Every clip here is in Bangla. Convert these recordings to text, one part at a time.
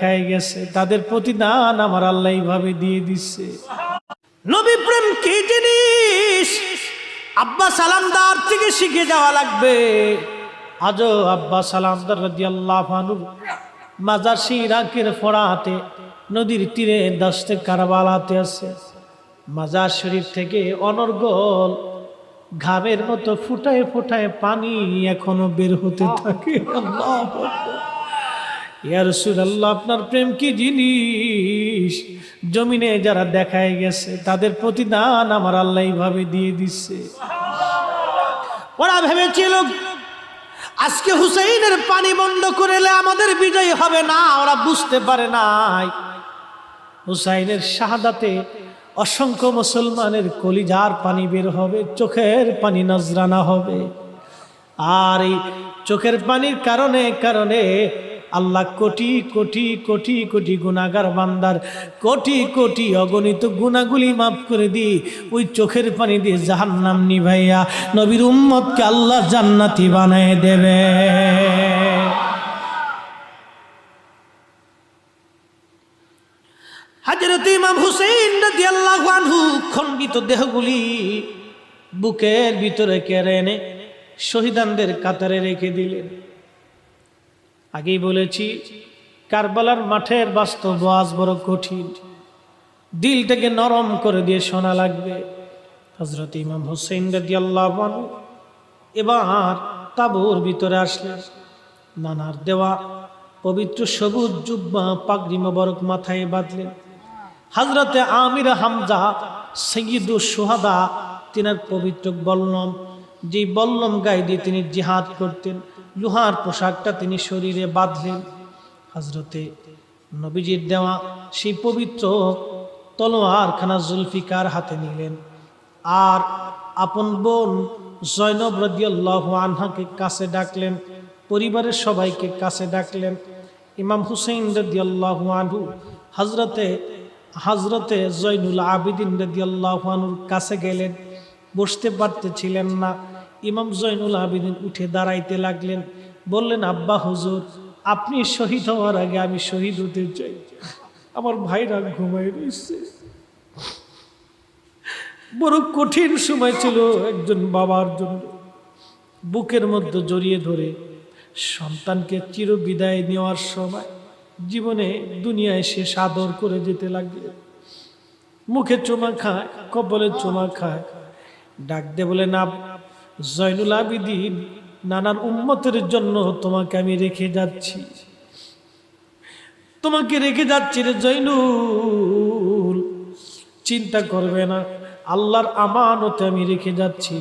খাই গেছে। তাদের প্রতিদান আমার আল্লাহ এইভাবে দিয়ে দিচ্ছে। নবী প্রেম কি জিনিস? আব্বা সালামদার থেকে শিখে যাওয়া লাগবে। আজও আব্বা সালামদার রাজি আল্লাহ মাজার সেই ইরাকের ফোড়াতে, নদীর তীরে দশতে কারবালাতে আছে। মাজার শরীফ থেকে অনর্গল ঘামের মতো ফুটায় ফুটায় পানি এখনও বের হতে থাকে। আল্লাহ আকবার। ইয়া রাসূলুল্লাহ আপনার প্রেম কি জিনিস? জমিনে যারা দেখায় গেছে তাদের প্রতিদান আমার আল্লাহ এইভাবে দিয়ে দিচ্ছে। ওরা ভেবেছিল আজকে হুসাইনের পানি বন্ধ করলে আমাদের বিজয় হবে না ওরা বুঝতে পারে নাই। হুসাইনের শাহাদাতে অসংখ্য মুসলমানের কলিজার পানি বের হবে চোখের পানি নজরানা হবে। আর এই চোখের পানির কারণে কারণে আল্লাহ কোটি কোটি কোটি কোটি গুণাগার বান্দার, কোটি কোটি অগণিত গুণাগুলি মাফ করে দি, ওই চোখের পানি দিয়ে জাহান্নাম নিভাইয়া নবীর উম্মতকে আল্লাহ জান্নাতি বানায় দেবে। হাজরত ইমাম রাদিয়াল্লাহু আনহু খণ্ডিত দেহগুলি বুকের ভিতরে কেড়ে এনে শহীদানদের কাতারে রেখে দিলেন। আগেই বলেছি, কারবালার মাঠের বাস্তব আজ বড় কঠিন। দিলটাকে নরম করে দিয়ে শোনা লাগবে। হজরত ইমাম আনহু এবার তাবুর ভিতরে আসলেন। নানার দেওয়া পবিত্র সবুজ জুব্বা পাগড়ি মোবারক মাথায় বাঁধলেন। হজরতে আমির হামজা সৈয়দুল সোহাদা, তিনার পবিত্র বল্লম যে বল্লম গায়ে দিয়ে তিনি জিহাদ করতেন লোহার পোশাকটা তিনি শরীরে বাঁধলেন। হজরতে নবীজির দেওয়া সেই পবিত্র তলোয়ার খানা জুলফিকার হাতে নিলেন। আর আপন বোন জৈনব রদিয়াল্লাহ আনহাকে কাছে ডাকলেন, পরিবারের সবাইকে কাছে ডাকলেন। ইমাম হুসেইন রদিয়াল্লাহ আনহু হজরতে হজরতে জৈনুল আবিদিন রদিয়াল্লাহ আনহুর কাছে গেলেন। বসতে পারতেছিলেন না। ইমাম জৈনুল আবিদিন উঠে দাঁড়াইতে লাগলেন। বললেন, আব্বা হুজুর, আপনি শহীদ হওয়ার আগে আমি শহীদ হতে চাই। আমার ভাইরা ঘুমাই রয়েছে। বড় কঠিন সময় ছিল একজন বাবার জন্য। বুকের মধ্যে জড়িয়ে ধরে সন্তানকে চির বিদায় নেওয়ার সময় জীবনে দুনিয়ায় সে সাদর করে যেতে লাগবে মুখে চুমা খায় কবলে চুমা খায়। ডাক দে বলে না জয়নুল আবিদিন নানান উম্মতের জন্য তোমাকে আমি রেখে যাচ্ছি। তোমাকে রেখে যাচ্ছি রে জৈনুল চিন্তা করবে না, আল্লাহর আমানতে আমি রেখে যাচ্ছি।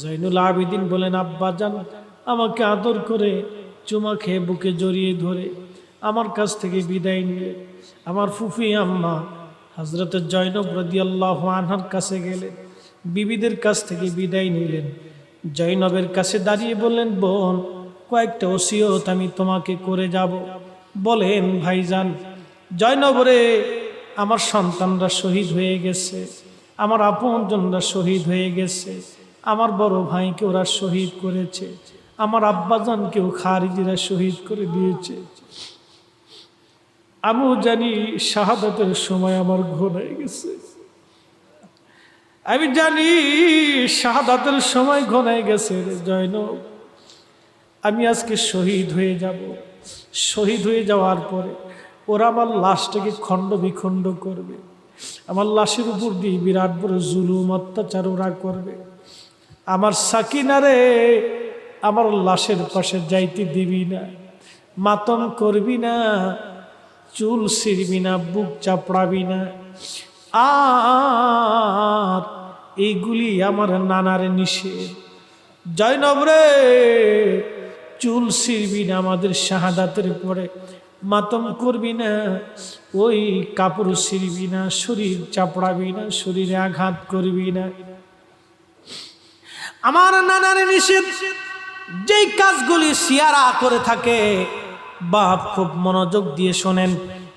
জৈনুল আবিদিন বলেন, আব্বা যান আমাকে আদর করে চুমা খেয়ে বুকে জড়িয়ে ধরে আমার কাছ থেকে বিদায় নিয়ে আমার ফুফি আম্মা হজরত জৈনব রদি আল্লাহ আনহার কাছে গেলেন। বিবিদের কাছ থেকে বিদায় নিলেন। জৈনবের কাছে দাঁড়িয়ে বললেন, বোন, কয়েকটা ওসিয়ত আমি তোমাকে করে যাব। বলেন, ভাইজান, জয়নবরে আমার সন্তানরা শহীদ হয়ে গেছে, আমার আপনজনরা শহীদ হয়ে গেছে, আমার বড় ভাইকে ওরা শহীদ করেছে, আমার আব্বাজানকেও খারিজিরা শহীদ করে দিয়েছে। আমিও জানি শাহাদাতের সময় আমার ঘোর হয়ে গেছে। আমি জানি শাহাদাতের সময় ঘনায় গেছে জয়ন আমি আজকে শহীদ হয়ে যাব। শহীদ হয়ে যাওয়ার পরে ওরা আমার লাশটাকে খণ্ড বিখণ্ড করবে। আমার লাশের উপর দিয়ে বিরাট বড় জুলুম, অত্যাচার ওরা করবে। আমার সাকিনারে আমার লাশের পাশে যাইতে দিবি না। মাতম করবি না, চুল ছিড়বি না, বুক চাপড়াবি না। আর এইগুলি আমার নানার নিষেধ। জয়নব রে, চুল ছিড়বি না আমাদের শাহাদাতের পরে। মাতম করবি না, ওই কাপড় ছিড়বি না, শরীর চাপড়াবি না, শরীরে আঘাত করবি না। আমার নানার নিষেধ, যেই কাজগুলি সিয়ারা করে থাকে, বাপ খুব মনোযোগ দিয়ে শোনেন।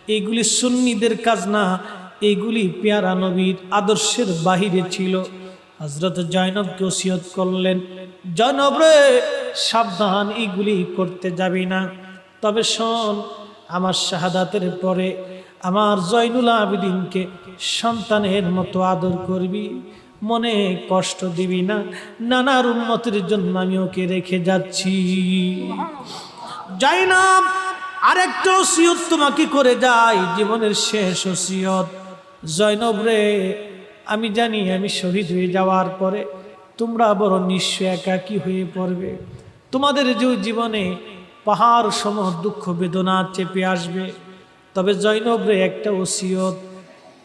এইগুলি সুন্নিদের কাজ না এইগুলি পেয়ারা নবীর আদর্শের বাহিরে ছিল। হজরত জয়নবকে ওসিয়ত করলেন জয়নব রে সাবধান এইগুলি করতে যাবি না। তবে শোন আমার শাহাদাতের পরে আমার জয়নুল আবিদিনকে সন্তানের মতো আদর করবি। মনে কষ্ট দিবি না নানার উন্নতির জন্য আমি ওকে রেখে যাচ্ছি। যাই না আরেকটা ওসিয়ত তোমাকে করে যাই জীবনের শেষ ওসিয়ত। জয়নব রে, আমি জানি আমি শহীদ হয়ে যাওয়ার পরে তোমরা বড় নিঃস্ব একাকী হয়ে পড়বে। তোমাদের যে জীবনে পাহাড় সম দুঃখ বেদনা চেপে আসবে, তবে জৈনব রে একটা ওসিয়ত,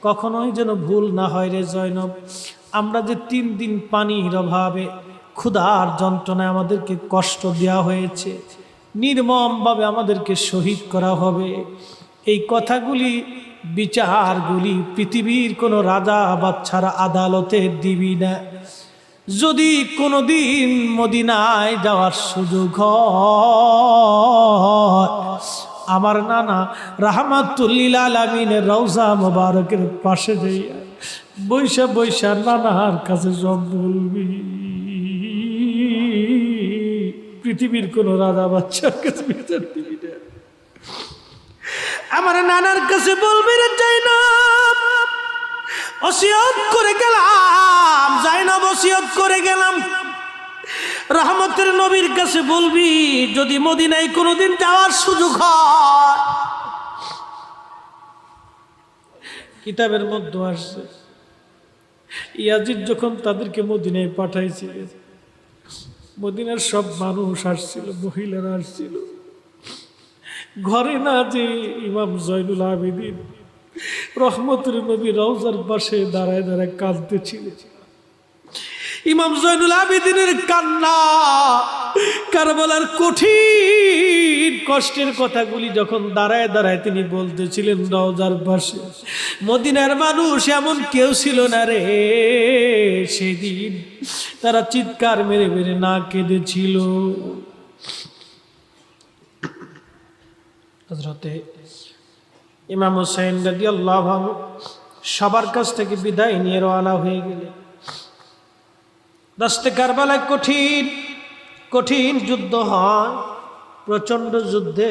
কখনোই যেন ভুল না হয় রে জৈনব আমরা যে তিন দিন পানির অভাবে, ক্ষুধার যন্ত্রণায় আমাদেরকে কষ্ট দেওয়া হয়েছে, নির্মমভাবে আমাদেরকে শহীদ করা হবে। এই কথাগুলি বিচারগুলি পৃথিবীর কোনো রাজা বাচ্চারা আদালতে দিবি না। যদি কোনোদিন মদিনায় যাওয়ার সুযোগ আমার নানা রাহমাতুল্লিল আলমিনের রওজা মোবারকের পাশে যাইয়া বৈশা বৈশা নানার কাছে সব বলবি পৃথিবীর কোনো রাজা বাচ্চার কাছে দিবি না। আমার নানার কাছে বলবি রে যাই না ওসিয়ত করে গেলাম যাই না ওসিয়ত করে গেলাম। রহমতের নবীর কাছে বলবি, যদি মদিনায় কোনোদিন যাওয়ার সুযোগ হয়। কিতাবের মধ্যে আসছে, ইয়াজিদ যখন তাদেরকে মদিনায় পাঠাইছিল মদিনার সব মানুষ আসছিল, মহিলারা আসছিল। ঘরে না যে ইমাম জয়নুল আবেদিন রহমতের নবী রওজার পাশে দাঁড়ায় দাঁড়ায় কাঁদতেছিল। ইমাম জয়নুল আবেদিনের কান্না, কারবালার কঠিন কষ্টের কথাগুলি যখন দাঁড়ায় দাঁড়ায় তিনি বলতেছিলেন রওজার পাশে, মদিনার মানুষ এমন কেউ ছিল না রে। সেদিন তারা চিৎকার মেরে মেরে না কেঁদেছিল। হজরতে ইমাম হোসেন রাজি আল্লাহ সবার কাছ থেকে বিদায় নিয়ে রওনা হয়ে গেলেন। দশতে কারবালায় কঠিন কঠিন যুদ্ধ হয়। প্রচণ্ড যুদ্ধে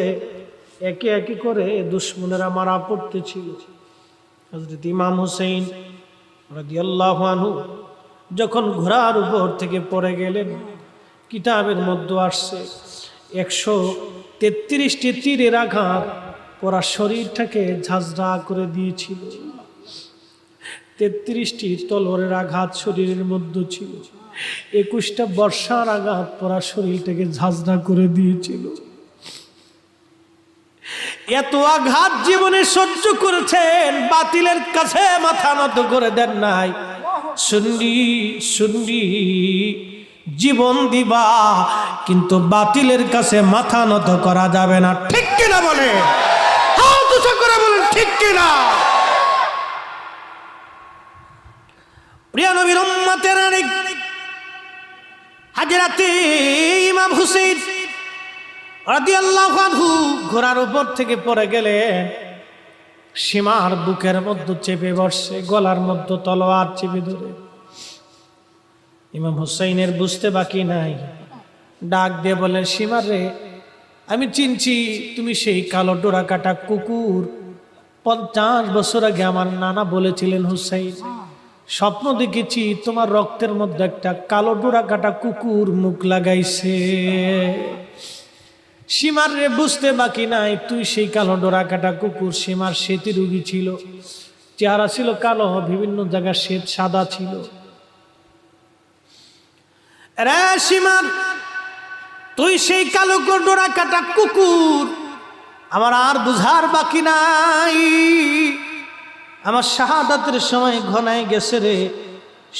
একে একে করে দুশ্মনেরা মারা পড়তেছিল। হজরত ইমাম হুসেন রাদিয়াল্লাহু আনহু যখন ঘোড়ার উপর থেকে পড়ে গেলেন, কিতাবের মধ্যে আসছে, একশো তেত্রিশটি তীরের আঘাত পরা শরীরটাকে ঝাঁঝরা করে দিয়েছিল। তেত্রিশটি তলোয়ারের আঘাত শরীরের মধ্যে ছিল। একুশটা বর্ষার আঘাত পরা শরীরটাকে ঝাঁঝরা করে দিয়েছিল। এত আঘাত জীবনে সহ্য করেছেন, বাতিলের কাছে মাথা নত করে দেন নাই। শুনলি শুনলি জীবন দিবা, কিন্তু বাতিলের কাছে মাথা নত করা যাবে না। ঠিক কিনা বলে? করে বলেন, ঠিক কিনা? প্রিয় নবীর অনেক ইমাম হুসেন ঘোড়ার উপর থেকে পড়ে গেলেন সীমার বুকের মধ্যে চেপে বসছে গলার মধ্যে তলোয়ার চেপে ধরে। ইমাম হুসাইনের বুঝতে বাকি নাই। ডাক দিয়ে বলেন সীমার রে, আমি চিনছি তুমি সেই কালো ডোরা কাটা কুকুর। পঞ্চাশ বছর আগে আমার নানা বলেছিলেন হুসাইন, স্বপ্ন দেখেছি তোমার রক্তের মধ্যে একটা কালো ডোরা কাটা কুকুর মুখ লাগাইছে। সীমার রে, বুঝতে বাকি নাই, তুই সেই কালো ডোরা কাটা কুকুর সীমার শ্বেতি রুগী ছিল। চেহারা ছিল কালো, বিভিন্ন জায়গায় শ্বেত সাদা ছিল। রে তুই সেই কালো ডোরা কাটা কুকুর, আমার আর বুঝার বাকি নাই। আমার শাহাদাতের সময় ঘনায় গেছে রে,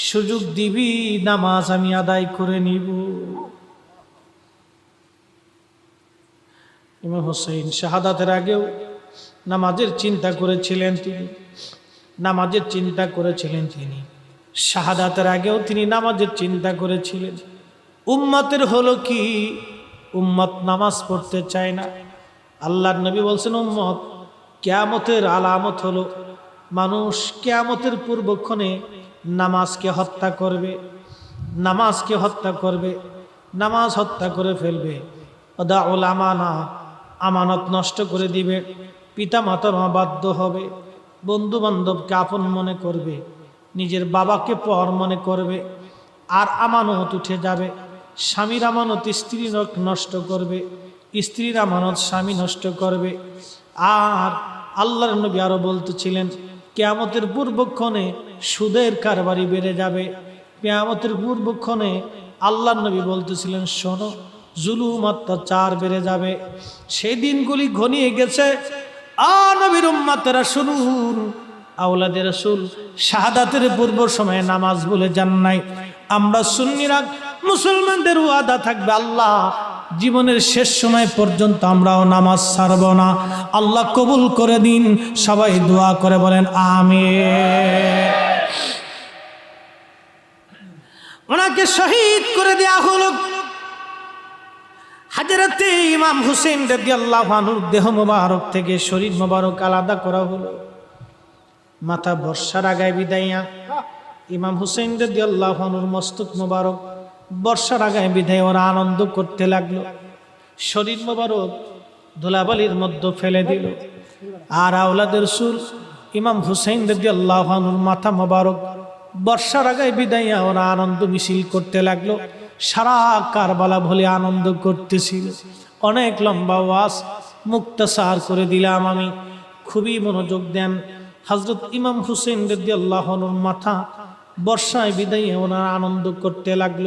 সুযোগ দিবি, নামাজ আমি আদায় করে নিব। ইমাম হোসেন শাহাদাতের আগেও নামাজের চিন্তা করেছিলেন তিনি, নামাজের চিন্তা করেছিলেন তিনি। শাহাদাতের আগেও তিনি নামাজের চিন্তা করেছিলেন। উম্মতের হলো কি? উম্মত নামাজ পড়তে চায় না। আল্লাহর নবী বলছেন, উম্মত, কেয়ামতের আলামত হলো মানুষ কেয়ামতের পূর্বক্ষণে নামাজকে হত্যা করবে, নামাজকে হত্যা করবে, নামাজ হত্যা করে ফেলবে। ওদা ওলামানা আমানত নষ্ট করে দিবে পিতা মাতার বাধ্য হবে বন্ধু বান্ধবকে আপন মনে করবে, নিজের বাবাকে পর মনে করবে, আর আমানত উঠে যাবে। স্বামীর আমানত স্ত্রী নষ্ট করবে, স্ত্রীর আমানত স্বামী নষ্ট করবে। আর আল্লাহর নবী আরও বলতেছিলেন, কেয়ামতের পূর্বক্ষণে সুদের কারবারি বেড়ে যাবে। কেয়ামতের পূর্বক্ষণে আল্লাহ নবী বলতেছিলেন, শোনো, জুলুম, অত্যাচার বেড়ে যাবে। সেই দিনগুলি ঘনিয়ে গেছে। আ নবীর উম্মাতেরা শুনুন আওলাদের রসুল, শাহাদাতের পূর্ব সময়ে নামাজ বলে যান নাই। আমরা সুন্নিরা মুসলমানদের ওয়াদা থাকবে, আল্লাহ, জীবনের শেষ সময় পর্যন্ত আমরাও নামাজ ছাড়ব না। আল্লাহ কবুল করে দিন, সবাই দোয়া করে বলেন, আমিন। ওনাকে শহীদ করে দেয়া হলো হাজারাতে ইমাম হুসেন রেদি আল্লাহ দেহ মোবারক থেকে, শরীর মোবারক আলাদা করা হলো। মাথা বর্ষার আগায় বিদাইয়া ইমাম হুসেন রেদি আল্লাহানুর মস্তক মোবারক বর্ষার আগায় বিধায় ওরা আনন্দ করতে লাগল। শরীর মোবারক ধুলাবালির মধ্যে ফেলে দিল। আর আওলাদের সুর ইমাম হুসেন রেদি আল্লাহানুর মাথা মোবারক বর্ষার আগায় বিদাইয়া ওরা আনন্দ মিছিল করতে লাগল। সারা কারবালা ভলে আনন্দ করতেছিল। অনেক লম্বা ওয়াজ মুক্তাসার করে দিলাম আমি। খুবই মনোযোগ দেন হজরত ইমাম হুসেন রেদি আল্লাহনুর মাথা বর্ষায় বিদাইয়ে ওনার আনন্দ করতে লাগল।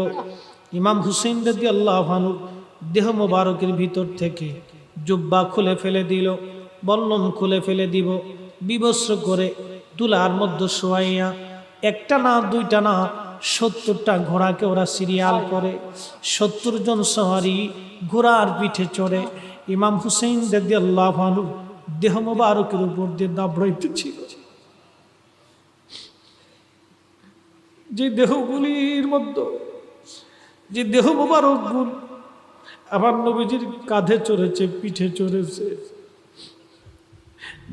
ইমাম হুসেন রেদি আল্লাহনুর দেহ মোবারকের ভিতর থেকে জুব্বা খুলে ফেলে দিল, বল্লম খুলে ফেলে দিব, বিবস্ত্র করে তুলার মধ্যে শোয়াইয়া একটা না, দুইটা না, সত্তরটা ঘোড়াকে ওরা সিরিয়াল করে। সত্তর জন সওয়ারি ঘোড়ার পিঠে চড়ে। ইমাম হুসেন দেদি আল্লাহ দেহ মোবারকের উপর দিয়ে দাবড়াইতেছিল। যে দেহগুলির মধ্যে, যে দেহ মোবারক গুণ আমার নবীজির কাঁধে চড়েছে, পিঠে চড়েছে।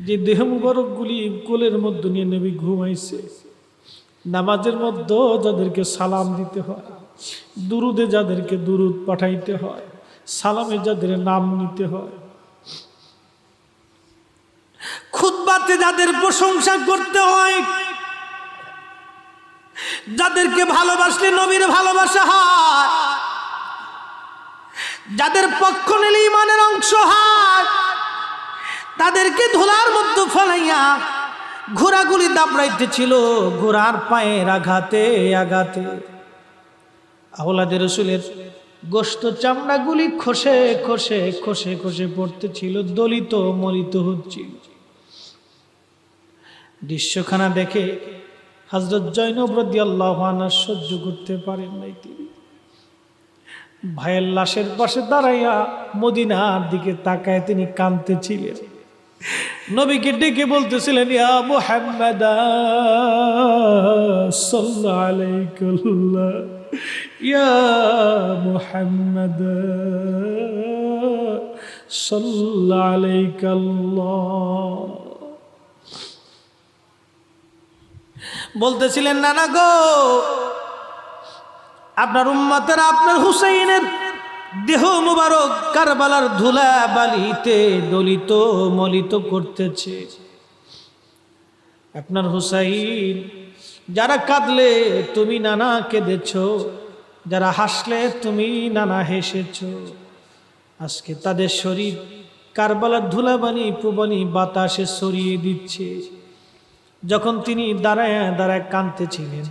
যে দেহ মুবারকগুলি কোলের মধ্যে নিয়ে নবী ঘুমাইছে। নামাজের মধ্যে যাদেরকে সালাম দিতে হয়, দুরুদে যাদেরকে দুরুদ পাঠাইতে হয়, সালামে যাদের নাম নিতে হয়। খুদবাতে যাদের প্রশংসা করতে হয় যাদেরকে ভালোবাসলে নবীর ভালোবাসা হয়, যাদের পক্ষ নিলে ইমানের অংশ হয়, তাদেরকে ধুলার মধ্যে ফলাইয়া ঘোড়াগুলি দাবড়াইতে ছিল ঘোড়ার পায়ের আঘাতে আঘাতে। আহলাদের রসুলের গোস্ত চামড়াগুলি খসে খসে খসে খসে পড়তেছিল, দলিত, মলিত হচ্ছিল। দৃশ্যখানা দেখে হজরত জৈনব রদি আল্লাহ সহ্য করতে পারেন নাই তিনি। ভাইয়ের লাশের পাশে দাঁড়াইয়া মদিনার দিকে তাকায় তিনি কাঁদতেছিলেন। নবীকে ডেকে বলতেছিলেন, ইয়া ইয়া বলতেছিলেন, নানা গো, আপনার উম্মাতের আপনার হুসাইনের দেহ মুবারক কারবালার ধুলা বালিতে দলিত, মলিত করতেছে। আপনার হুসাইন, যারা কাঁদলে তুমি নানা কেঁদেছ, যারা হাসলে তুমি নানা হেসেছ। আজকে তাদের শরীর কারবালার ধুলাবানি পুবানি বাতাসে সরিয়ে দিচ্ছে। যখন তিনি দাঁড়ায় দাঁড়ায় কাঁদতেছিলেন।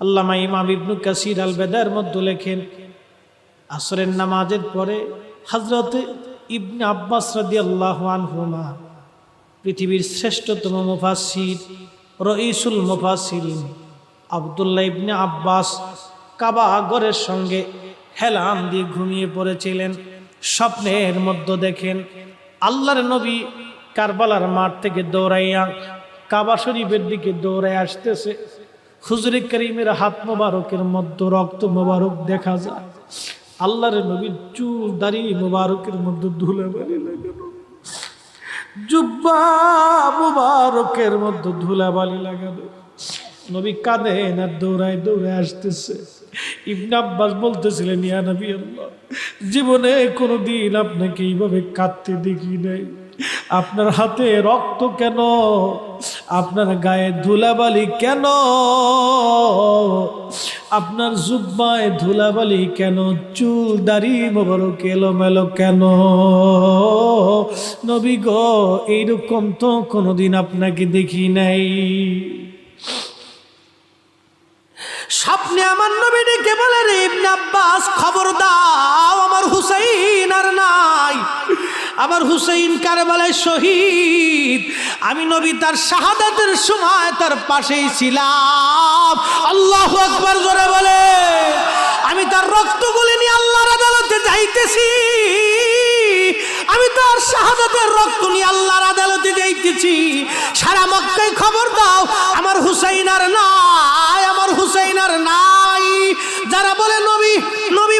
আল্লামা ইমাম ইবনু কাসির আল বেদার মধ্যে লেখেন, আসরের নামাজের পরে হজরত ইবনে আব্বাস রাদি আল্লাহ আনহুমা, পৃথিবীর শ্রেষ্ঠতম মুফাসির রইসুল মুফাসিরিন আবদুল্লাহ ইবনে আব্বাস কাবা আগরের সঙ্গে হেলাম দিয়ে ঘুমিয়ে পড়েছিলেন। স্বপ্নের মধ্যে দেখেন, আল্লাহর নবী কারবালার মাঠ থেকে দৌড়াইয়া কাবা শরীফের দিকে দৌড়াই আসতেছে। হুজরে করিমের হাত মোবারকের মধ্যে রক্ত মোবারক দেখা যায়। আল্লাহর নবীর চুল, দাড়ি মোবারকের মধ্যে ধুলে বালি লাগানো জুব্বা মোবারকের মধ্যে ধুলা বালি লাগানো নবী কাঁদে না, দৌড়ায় দৌড়ে আসতেছে। ইবনে আব্বাস বলতেছিলেন, ইয়া নবী আল্লাহ, জীবনে কোনোদিন আপনাকে এইভাবে কাঁদতে দেখি নাই। আপনার হাতে রক্ত কেন? আপনার গায়ে ধুলাবালি কেন? আপনার জুব্বায় ধুলাবালি কেন? চুল, দাড়ি মোবারক এলোমেলো কেন? নবী গো, এইরকম তো কোনোদিন আপনাকে দেখি নাই। স্বপ্নে আমার নবী ডেকে বলে, রে আব্বাস খবর দাও আমার হুসাইন আর নাই। আমার হুসাইন কারবালায় শহীদ। আমি নবী তার শাহাদাতের সময় তার পাশেই ছিলাম। আল্লাহ আকবার জোরে বলে। আমি তার রক্তগুলি নিয়ে আল্লাহর আদালতে যাইতেছি। আমি তার শাহাদাতের রক্ত নিয়ে আল্লাহর আদালতে যাইতেছি। সারা মক্কায় খবর দাও, আমার হুসাইন আর নাই, আমার হুসাইন আর নাই। যারা বলে, নবী নবী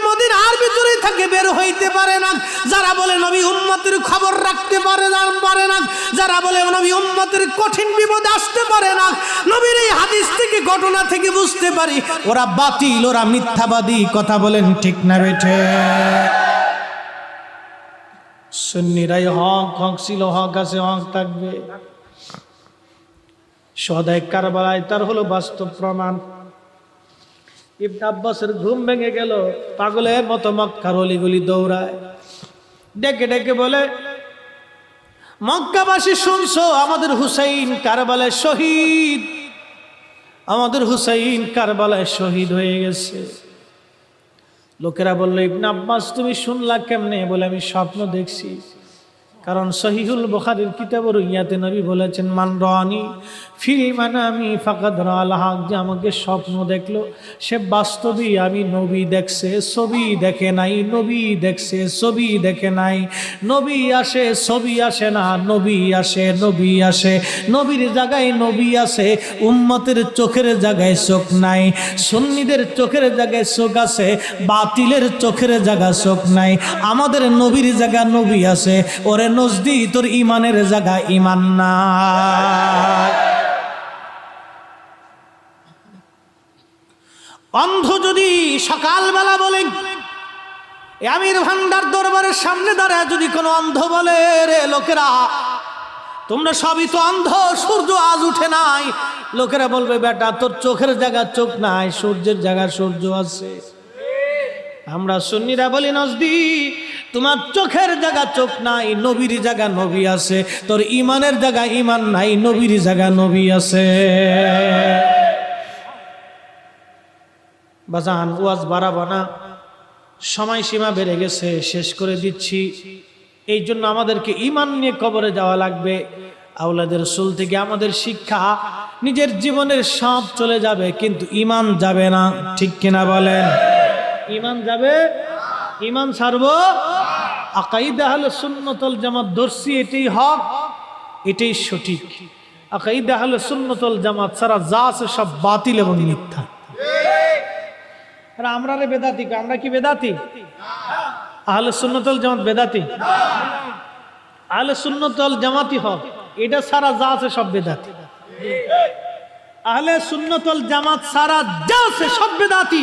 ভিতরে থাকে বের হইতে পারে না। যারা বলে নবী উম্মতের খবর রাখতে পারে পারে না। যারা বলে নবী উম্মতের কঠিন বিপদ আসতে পারে না। নবীর এই হাদিস থেকে, ঘটনা থেকে বুঝতে পারি, ওরা বাতিল, ওরা মিথ্যাবাদী, কথা বলেন ঠিক না বেঠে সুন্নিরাই হক হক ছিল, হক আছে, হক থাকবে। সদায় কারবালায় তার হলো বাস্তব প্রমাণ। ইবনে আব্বাসের ঘুম ভেঙে গেল, পাগলের মতো মক্কার অলিগুলি দৌড়ায়। ডেকে ডেকে বলে, মক্কাবাসী শুনছো, আমাদের হুসাইন কারবালায় শহীদ। আমাদের হুসাইন কারবালায় শহীদ হয়ে গেছে। লোকেরা বলল, ইবনে আব্বাস, তুমি শুনলা কেমনে? বলে, আমি স্বপ্ন দেখছি। কারণ সহিহুল বুখারীর কিতাবর ইয়াতে নবী বলেছেন, মান রানি ফিল মানে আমি ফাকাদ রাল হক, যে আমাকে স্বপ্ন দেখল। সে বাস্তবেই আমি নবী দেখছে, ছবি দেখে নাই, নবী দেখছে, ছবি দেখে নাই। নবী আসে, ছবি আসে না, নবী আসে নবী আসে। নবীর জায়গায় নবী আসে উম্মতের চোখের জায়গায় চোখ নাই। সুন্নিদের চোখের জায়গায় চোখ আছে, বাতিলের চোখের জায়গা চোখ নাই। আমাদের নবীর জায়গা নবী আছে, ওরে নজদি তোর ইমানের জায়গা ইমান না অন্ধ যদি সকালবেলা বলে আমির ভান্ডার দরবারের সামনে দাঁড়ায়, যদি কোনো অন্ধ বলে, রে লোকেরা, তোমরা সবই তো অন্ধ, সূর্য আজ উঠে নাই। লোকেরা বলবে, বেটা, তোর চোখের জায়গা চোখ নাই, সূর্যের জায়গা সূর্য আছে। আমরা সুন্নিরা বলি, নজদি, তোমার চোখের জায়গা চোখ নাই, নবীর জায়গা নবী আছে। তোর ইমানের জায়গা ইমান নাই, নবীর জায়গা নবী আছে। বাজান, ওয়াজ বাড়াবো না। সময়সীমা বেড়ে গেছে, শেষ করে দিচ্ছি। এই জন্য আমাদেরকে ইমান নিয়ে কবরে যাওয়া লাগবে। আউলাদের সুল থেকে আমাদের শিক্ষা, নিজের জীবনের সব চলে যাবে, কিন্তু ইমান যাবে না। ঠিক কিনা বলেন? ইমান যাবে? ইমান ছাড়ব? আকাইদা হলো সুন্নতল জামাত দর্শি, এটাই হক, এটাই সঠিক। আকাইদা হলো সুন্নতল জামাত সারা যা আছে সব বাতিল এবং মিথ্যা। আমরা রে বেদাতি আমরা কি বেদাতি? আহলে সুন্নতল জামাত বেদাতি? আহলে সুন্নতল জামাতি হক এটা সারা যা আছে সব বেদাতি। আহলে সুন্নতল জামাত সারা যা আছে সব বেদাতি।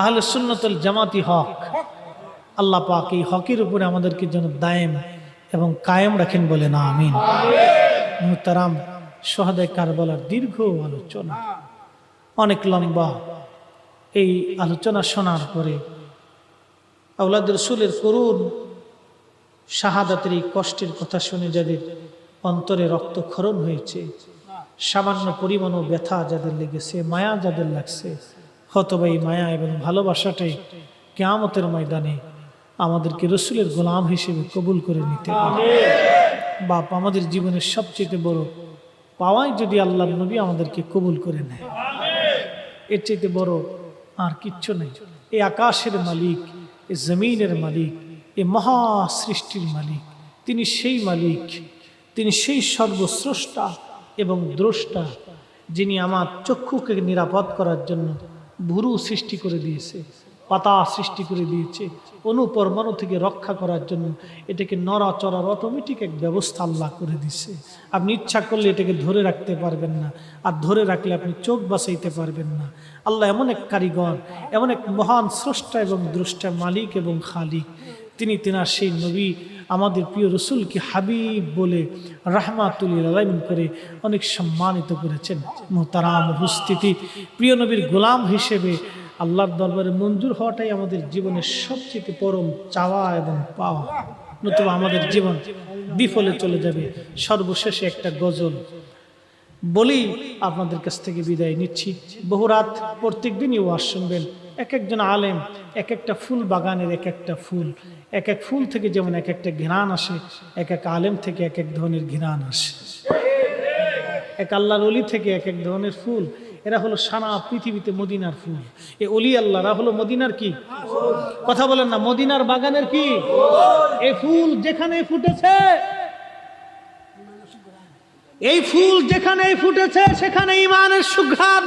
আহলে সুন্নতল জামাতি হক। আল্লাহ পাক এই হকের উপরে আমাদেরকে যেন দায়েম এবং কায়েম রাখেন বলে না আমিন। মুহতারাম সোহাদায় কারবালার দীর্ঘ আলোচনা। অনেক লম্বা। এই আলোচনা শোনার পরে আউলাদ রসুলের করুণ শাহাদাতের এই কষ্টের কথা শুনে যাদের অন্তরে রক্তক্ষরণ হয়েছে সামান্য পরিমাণও ব্যথা যাদের লেগেছে মায়া যাদের লাগছে হতবা এই মায়া এবং ভালোবাসাটাই কেয়ামতের ময়দানে আমাদেরকে রসুলের গোলাম হিসেবে কবুল করে নিতে পারে বাপ আমাদের জীবনের সবচেয়ে বড় পাওয়াই যদি আল্লাহ নবী আমাদেরকে কবুল করে নেয়। এর চাইতে বড় আর কিচ্ছু নেই। এ আকাশের মালিক, এ জমিনের মালিক, এ মহা সৃষ্টির মালিক। তিনি সেই মালিক, তিনি সেই সর্বস্রষ্টা এবং দ্রষ্টা, যিনি আমার চক্ষুকে নিরাপদ করার জন্য ভুরু সৃষ্টি করে দিয়েছে। পাতা সৃষ্টি করে দিয়েছে। অনুপরমাণু থেকে রক্ষা করার জন্য এটাকে নড়াচড়ার অটোমেটিক এক ব্যবস্থা আল্লাহ করে দিছে আপনি ইচ্ছা করলে এটাকে ধরে রাখতে পারবেন না। আর ধরে রাখলে আপনি চোখ বাঁচাইতে পারবেন না। আল্লাহ এমন এক কারিগর, এমন এক মহান স্রষ্টা এবং দ্রষ্টা মালিক এবং খালিক। তিনি তেনার সেই নবী আমাদের প্রিয় রসুলকে হাবিব বলে রাহমাতুল আলামিন করে অনেক সম্মানিত করেছেন। মোহতারাম উপস্থিতি। প্রিয় নবীর গোলাম হিসেবে আল্লাহর দরবারে মঞ্জুর হওয়াটাই আমাদের জীবনের সবচেয়ে পরম চাওয়া এবং পাওয়া। নতুবা আমাদের জীবন বিফলে চলে যাবে। সর্বশেষে একটা গজল বলি আপনাদের কাছ থেকে বিদায় নিচ্ছি। বহু রাত প্রত্যেক দিনই ওয়াজ শুনবেন। এক একজন আলেম, এক একটা ফুল বাগানের এক একটা ফুল। এক এক ফুল থেকে যেমন এক একটা ঘ্রাণ আসে, এক এক আলেম থেকে এক এক ধরনের ঘ্রাণ আসে। এক আল্লাহর অলি থেকে এক এক ধরনের ফুল এরা হলো সারা পৃথিবীতে মদিনার ফুল। এ অলি আল্লাহরা হলো মদিনার কি? কথা বলেন না, মদিনার বাগানের কি? এই ফুল যেখানে ফুটেছে, এই ফুল যেখানে ফুটেছে, সেখানে ইমানের সুঘ্রাণ।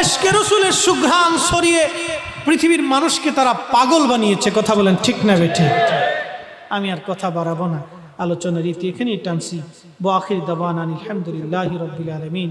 এসকে রসুলের সুঘ্রাণ সরিয়ে পৃথিবীর মানুষকে তারা পাগল বানিয়েছে, কথা বলেন ঠিক না বেঠে? আমি আর কথা বাড়াবো না। আলোচনার রীতি এখানেই টানছি। বো আখির দাবান আলহামদুলিল্লাহ রবিল আলমিন।